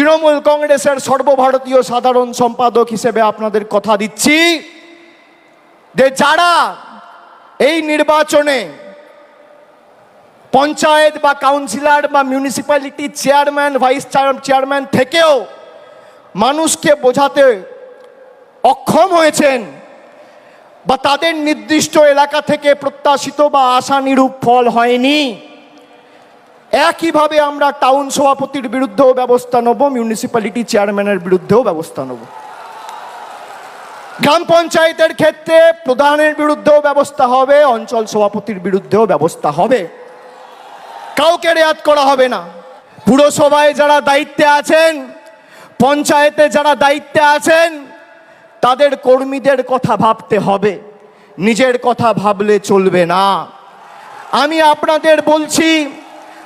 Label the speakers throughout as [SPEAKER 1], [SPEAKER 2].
[SPEAKER 1] তৃণমূল কংগ্রেসের সর্বভারতীয় সাধারণ সম্পাদক হিসেবে আপনাদের কথা দিচ্ছি যে যারা এই নির্বাচনে পঞ্চায়েত বা কাউন্সিলর বা মিউনিসিপ্যালিটি চেয়ারম্যান ভাইস চেয়ারম্যান থেকেও মানুষকে বোঝাতে অক্ষম হয়েছেন বা তাদের নির্দিষ্ট এলাকা থেকে প্রত্যাশিত বা আশানুরূপ ফল হয়নি। একইভাবে আমরা টাউন সভাপতির বিরুদ্ধেও ব্যবস্থা নেব মিউনিসিপ্যালিটি চেয়ারম্যানের বিরুদ্ধেও ব্যবস্থা নেব। গ্রাম পঞ্চায়েতের ক্ষেত্রে প্রধানের বিরুদ্ধেও ব্যবস্থা হবে, অঞ্চল সভাপতির বিরুদ্ধেও ব্যবস্থা হবে। কাউকে রেয়াত করা হবে না। পুরসভায় যারা দায়িত্বে আছেন, পঞ্চায়েতে যারা দায়িত্বে আছেন, তাদের কর্মীদের কথা ভাবতে হবে। নিজের কথা ভাবলে চলবে না। আমি আপনাদের বলছি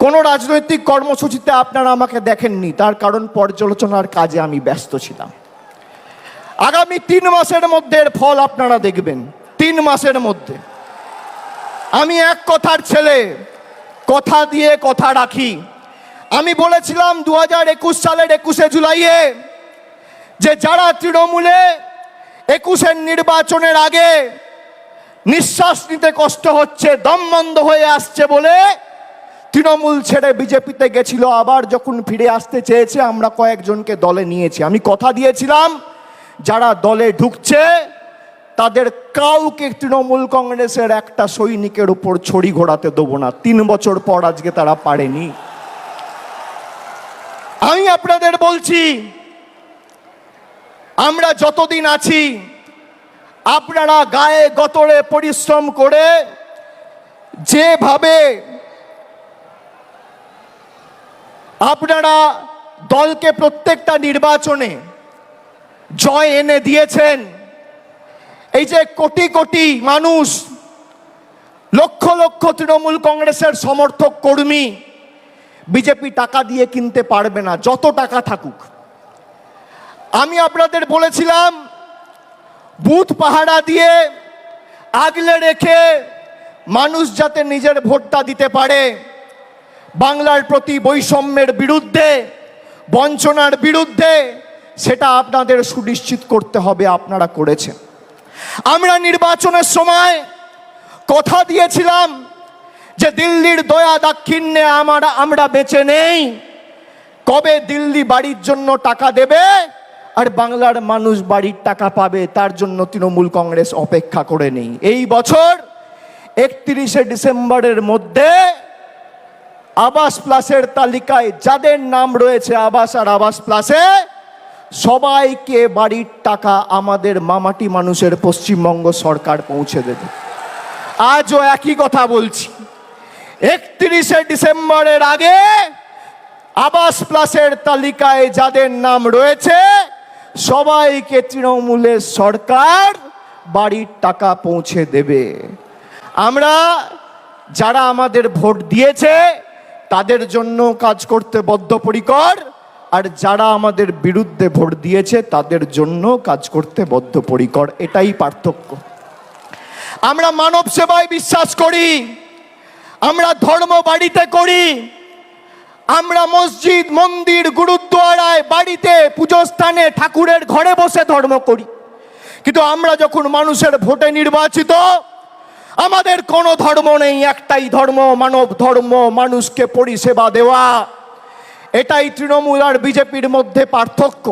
[SPEAKER 1] কোনো রাজনৈতিক কর্মসূচিতে আপনারা আমাকে দেখেননি, তার কারণ পর্যালোচনার কাজে আমি ব্যস্ত ছিলাম। আগামী তিন মাসের মধ্যে এর ফল আপনারা দেখবেন, তিন মাসের মধ্যে। আমি এক কথার ছেলে, কথা দিয়ে কথা রাখি। আমি বলেছিলাম দু হাজার একুশ সালের একুশে জুলাইয়ে যে যারা তৃণমূলে একুশের নির্বাচনের আগে নিঃশ্বাস নিতে কষ্ট হচ্ছে, দম বন্ধ হয়ে আসছে বলে তৃণমূল ছেড়ে বিজেপিতে গেছিল, আবার যখন ফিরে আসতে চেয়েছে, আমরা কয়েকজনকে দলে নিয়েছি। আমি কথা দিয়েছিলাম, যারা দলে ঢুকছে, তাদের কাউকে তৃণমূল কংগ্রেসের একটা সৈনিকের উপর ছড়ি ঘোরাতে দেবো না। তিন বছর পর আজকে তারা পারেনি। আমি আপনাদের বলছি, আমরা যতদিন আছি, আপনারা গায়ে গতরে পরিশ্রম করে যেভাবে আপনারা দলকে প্রত্যেকটা নির্বাচনে জয় এনে দিয়েছেন। এই যে কোটি কোটি মানুষ, লক্ষ লক্ষ তৃণমূল কংগ্রেসের সমর্থক কর্মী, বিজেপি টাকা দিয়ে কিনতে পারবে না, যত টাকা থাকুক। আমি আপনাদের বলেছিলাম, বুথ পাহারা দিয়ে আগলে রেখে মানুষ যাতে নিজের ভোটটা দিতে পারে বাংলার প্রতি বৈষম্যের বিরুদ্ধে, বঞ্চনার বিরুদ্ধে, সেটা আপনাদের সুনিশ্চিত করতে হবে, আপনারা করেছেন। আমরা নির্বাচনের সময় কথা দিয়েছিলাম যে দিল্লির দয়া দাক্ষিণ্যে আমরা আমরা বেঁচে নেই। কবে দিল্লি বাড়ির জন্য টাকা দেবে আর বাংলার মানুষ বাড়ির টাকা পাবে, তার জন্য তৃণমূল কংগ্রেস অপেক্ষা করে নেই। এই বছর একত্রিশে ডিসেম্বরের মধ্যে আবাস প্লাসের তালিকায় যাদের নাম রয়েছে আবাস আর আবাস প্লাসে, সবাইকে বাড়ির টাকা আমাদের মামাটি মানুষের পশ্চিমবঙ্গ সরকার পৌঁছে দেবে। আজও একই কথা বলছি। একত্রিশে ডিসেম্বরের আগে আবাস প্লাসের তালিকায় যাদের নাম রয়েছে, সবাইকে তৃণমূলের সরকার বাড়ির টাকা পৌঁছে দেবে। আমরা যারা আমাদের ভোট দিয়েছে তাদের জন্য কাজ করতে বদ্ধপরিকর, আর যারা আমাদের বিরুদ্ধে ভোট দিয়েছে, তাদের জন্য কাজ করতে বদ্ধপরিকর। এটাই পার্থক্য। আমরা মানব সেবায় বিশ্বাস করি, আমরা ধর্ম বাড়িতে করি, আমরা মসজিদ, মন্দির, গুরুদ্বারায় বাড়িতে পুজো স্থানে ঠাকুরের ঘরে বসে ধর্ম করি। কিন্তু আমরা যখন মানুষের ভোটে নির্বাচিত আমাদের কোনো ধর্ম নেই, একটাই ধর্ম, মানব ধর্ম, মানুষকে পরিষেবা দেওয়া। এটাই তৃণমূল আর বিজেপির মধ্যে পার্থক্য।